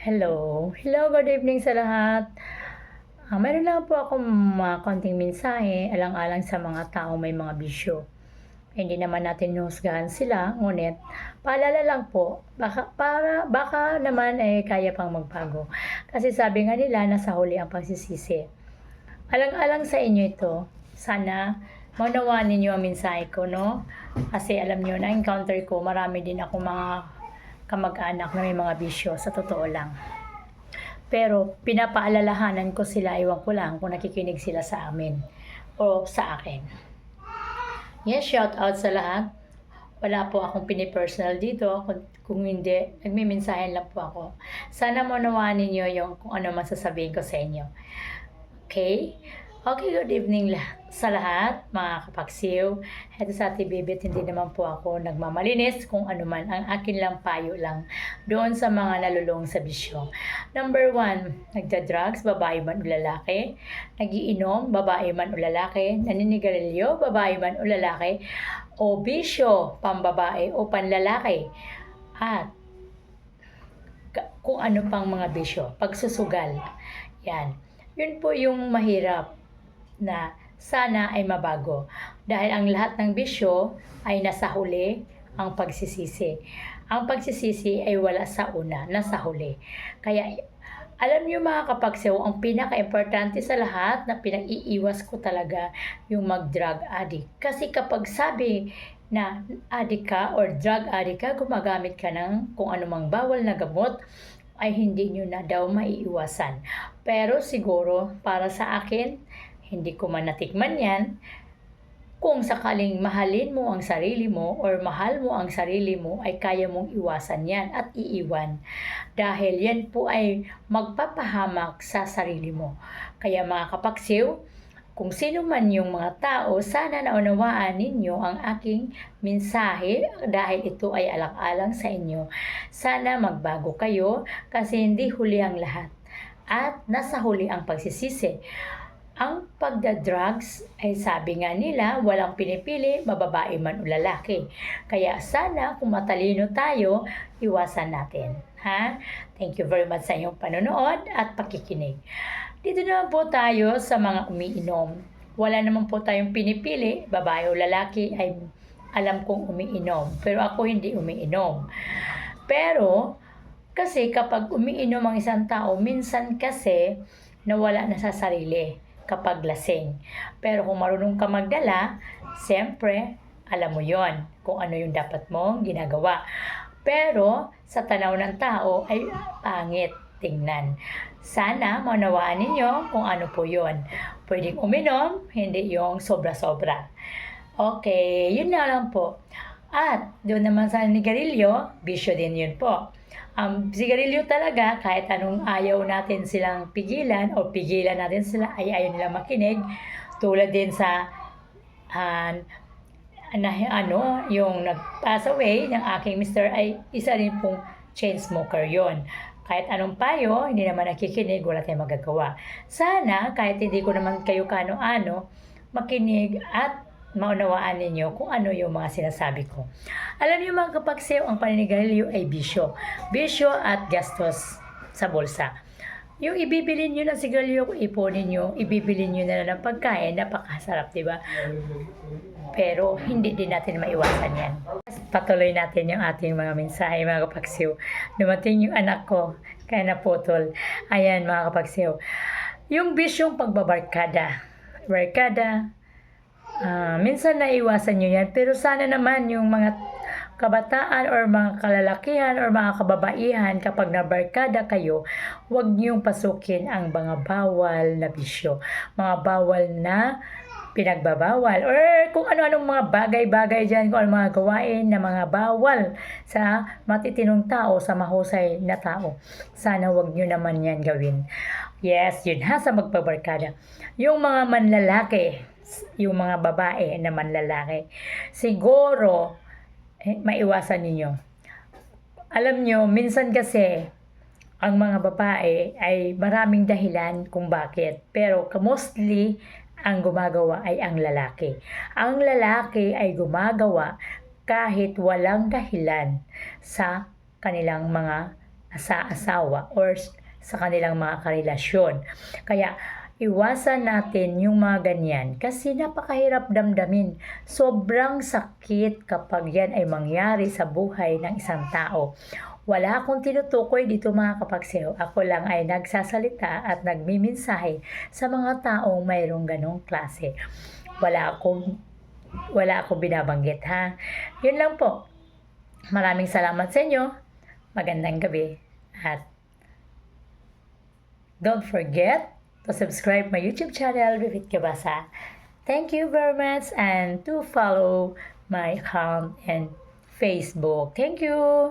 Hello. Hello, good evening sa lahat. Ah, meron lang po akong mga konting mensahe alang-alang sa mga taong may mga bisyo. Hindi naman natin husgahan sila, ngunit paalala lang po, baka, para, baka naman eh kaya pang magbago. Kasi sabi nga nila, nasa huli ang pagsisisi. Alang-alang sa inyo ito, sana maunawaan ninyo ang mensahe ko, no? Kasi alam nyo, na-encounter ko, marami din ako mga kamag-anak na may mga bisyo, sa totoo lang. Pero pinapaalalahanan ko sila, iwan ko lang kung nakikinig sila sa amin o sa akin. Yes, shout out sa lahat. Wala po akong pinipersonal dito. Kung, kung hindi, nagmimensahe lang po ako. Sana maunawaan ninyo yung kung ano masasabihin ko sa inyo. Okay? Okay, good evening lah sa lahat, mga kapaksiw. Ito sa Ate Bibit, hindi naman po ako nagmamalinis kung ano man. Ang akin lang payo lang doon sa mga nalulong sa bisyo. Number one, nagda-drugs, babae man o lalaki. Nagiinom, babae man o lalaki. Naninigarilyo, babae man o lalaki. O bisyo, pambabae o panlalaki. At kung ano pang mga bisyo, pagsusugal. Yan. Yun po yung mahirap na sana ay mabago. Dahil ang lahat ng bisyo ay nasa huli ang pagsisisi. Ang pagsisisi ay wala sa una, nasa huli. Kaya alam niyo mga kapagsew, ang pinaka-importante sa lahat na pinag-iiwas ko talaga yung mag-drug addict. Kasi kapag sabi na addict ka or drug addict ka, gumagamit ka ng kung anumang bawal na gamot, ay hindi nyo na daw maiiwasan. Pero siguro, para sa akin, hindi ko man natikman yan, kung sakaling mahalin mo ang sarili mo or mahal mo ang sarili mo, ay kaya mong iwasan yan at iiwan. Dahil yan po ay magpapahamak sa sarili mo. Kaya mga kapaksiw, kung sino man yung mga tao, sana naunawaan ninyo ang aking mensahe dahil ito ay alang-alang sa inyo. Sana magbago kayo kasi hindi huli ang lahat. At nasa huli ang pagsisisi. Ang pagda-drugs ay sabi nga nila, walang pinipili, mababae man o lalaki. Kaya sana kung matalino tayo, iwasan natin. Ha? Thank you very much sa inyong panonood at pakikinig. Dito naman po tayo sa mga umiinom. Wala naman po tayong pinipili, babae o lalaki ay alam kong umiinom. Pero ako hindi umiinom. Pero, kasi kapag umiinom ang isang tao, minsan kasi nawala na sa sarili kapag lasing. Pero kung marunong ka magdala, siyempre, alam mo yon kung ano yung dapat mong ginagawa. Pero sa tanaw ng tao ay pangit tingnan. Sana maunawaan ninyo kung ano po yon. Pwedeng uminom, hindi yung sobra-sobra. Okay, yun na lang po. At doon naman sa nigarilyo, bisyo din yun po. Ang sigarilyo talaga, kahit anong ayaw natin silang pigilan o pigilan natin sila, ay ayaw nila makinig. Tulad din sa ah, na, ano, yung nag-pass away ng aking mister ay isa rin pong chain smoker yon. Kahit anong payo, hindi naman nakikinig, wala tayong magagawa. Sana, kahit hindi ko naman kayo kano-ano, makinig at maunawaan ninyo kung ano yung mga sinasabi ko. Alam niyo mga kapagsew, ang paninigarilyo ay bisyo. Bisyo at gastos sa bulsa. Yung ibibili nyo ng sigarilyo, iponin nyo, ibibili nyo na lang ng pagkain, napakasarap, di ba? Pero hindi din natin maiwasan yan. Patuloy natin yung ating mga mensahe, mga kapagsiw. Dumating yung anak ko, kaya naputol. Ayan, mga kapagsiw. Yung bisyong pagbabarkada. Barkada, ah, minsan naiwasan nyo yan. Pero sana naman yung mga kabataan or mga kalalakihan or mga kababaihan kapag nabarkada kayo, huwag niyong pasukin ang mga bawal na bisyo. Mga bawal na pinagbabawal or kung ano-anong mga bagay-bagay dyan, kung ano mga gawain na mga bawal sa matitinong tao, sa mahusay na tao. Sana wag nyo naman yan gawin. Yes, yun ha, sa magpabarkada. Yung mga manlalaki, yung mga babae na manlalaki, siguro, eh, maiwasan ninyo. Alam nyo, minsan kasi, ang mga babae ay maraming dahilan kung bakit. Pero mostly, ang gumagawa ay ang lalaki. Ang lalaki ay gumagawa kahit walang dahilan sa kanilang mga sa asawa or sa kanilang mga karelasyon. Kaya iwasan natin yung mga ganyan kasi napakahirap damdamin. Sobrang sakit kapag yan ay mangyari sa buhay ng isang tao. Wala akong tinutukoy dito mga kapagseho. Ako lang ay nagsasalita at nagmiminsahe sa mga taong mayroong ganong klase. Wala akong wala akong binabanggit ha. Yun lang po. Maraming salamat sa inyo. Magandang gabi. At don't forget to subscribe my YouTube channel, Vivit Kabasa. Thank you very much and to follow my account and Facebook. Thank you.